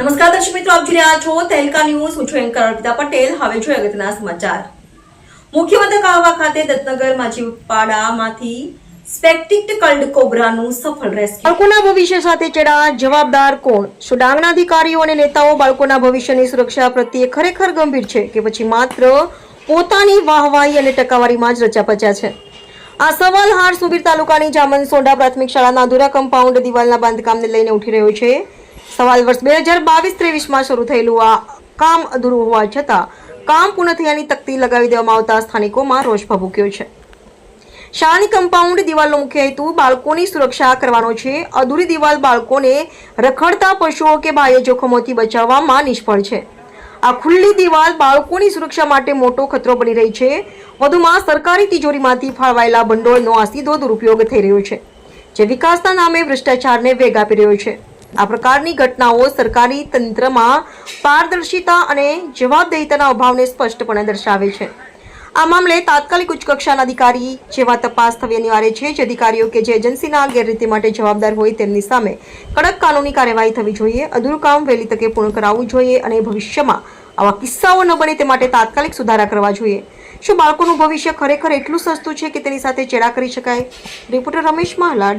દર્શક મિત્રો, આપ જોઈ રહ્યા છો તહેલકા ન્યૂઝ. હું છું એન્કર અર્પિતા પટેલ. હવે જોઈએ અગત્યના સમાચાર. મુખ્ય મથક આહવા ખાતે દત્તનગર માછીપાડામાંથી સ્પેક્ટિક્ટ કલ્ડ કોબ્રાનું સફળ રેસ્ક્યુ. બાળકોના ભવિષ્ય સાથે ચેડા જવાબદાર કોણ? શું ડાંગના અધિકારીઓ અને નેતાઓ બાળકોના ભવિષ્યની સુરક્ષા પ્રત્યે ખરેખર ગંભીર છે કે પછી માત્ર પોતાની વાહવાહી અને ટકાવારીમાં જ રચાપચ્યા છે? આ સવાલ હાર સુબીર તાલુકાની જામન સોંડા પ્રાથમિક શાળાના અધૂરા કમ્પાઉન્ડ દિવાલના બાંધકામને લઈને ઉઠી રહ્યો છે. સવાલ વર્ષ બે હજાર બાવીસ ત્રેવીસમાં શરૂ થયેલું આ કામ અધૂરું હોવા છતાં કામ પૂર્ણ થયાની તકતી લગાવી દેવામાં આવતા સ્થાનિકોમાં રોષ ભભૂક્યો છે. શાળાની કમ્પાઉન્ડ દિવાલનો મુખ્ય હેતુ બાળકોની સુરક્ષા કરવાનો છે. અધૂરી દિવાલ બાળકોને રખડતા પશુઓ કે બાહ્ય જોખમોથી બચાવવામાં નિષ્ફળ છે. આ ખુલ્લી દિવાલ બાળકોની સુરક્ષા માટે મોટો ખતરો બની રહી છે. વધુમાં સરકારી તિજોરીમાંથી ફાળવાયેલા ભંડોળનો આ સીધો દુરુપયોગ થઈ રહ્યો છે, જે વિકાસના નામે ભ્રષ્ટાચારને વેગ આપી રહ્યો છે. આ પ્રકારની ઘટનાઓ સરકારી તંત્રમાં પારદર્શિતા અને જવાબદેહીતાના અભાવને સ્પષ્ટપણે દર્શાવે છે. આ મામલે તાત્કાલિક ઉચ્ચ કક્ષાના અધિકારી જેવા તપાસ થવી અનિવાર્ય છે. જે અધિકારીઓ કે જે એજન્સીના ગેરરીતિ માટે જવાબદાર હોય તેમની સામે કડક કાનૂની કાર્યવાહી થવી જોઈએ, અધૂરું કામ વહેલી તકે પૂર્ણ કરાવવું જોઈએ અને ભવિષ્યમાં આવા કિસ્સાઓ ન બને તે માટે તાત્કાલિક સુધારા કરવા જોઈએ. શું બાળકોનું ભવિષ્ય ખરેખર એટલું સસ્તું છે કે તેની સાથે ચેડા કરી શકાય? રિપોર્ટર રમેશ મહાલા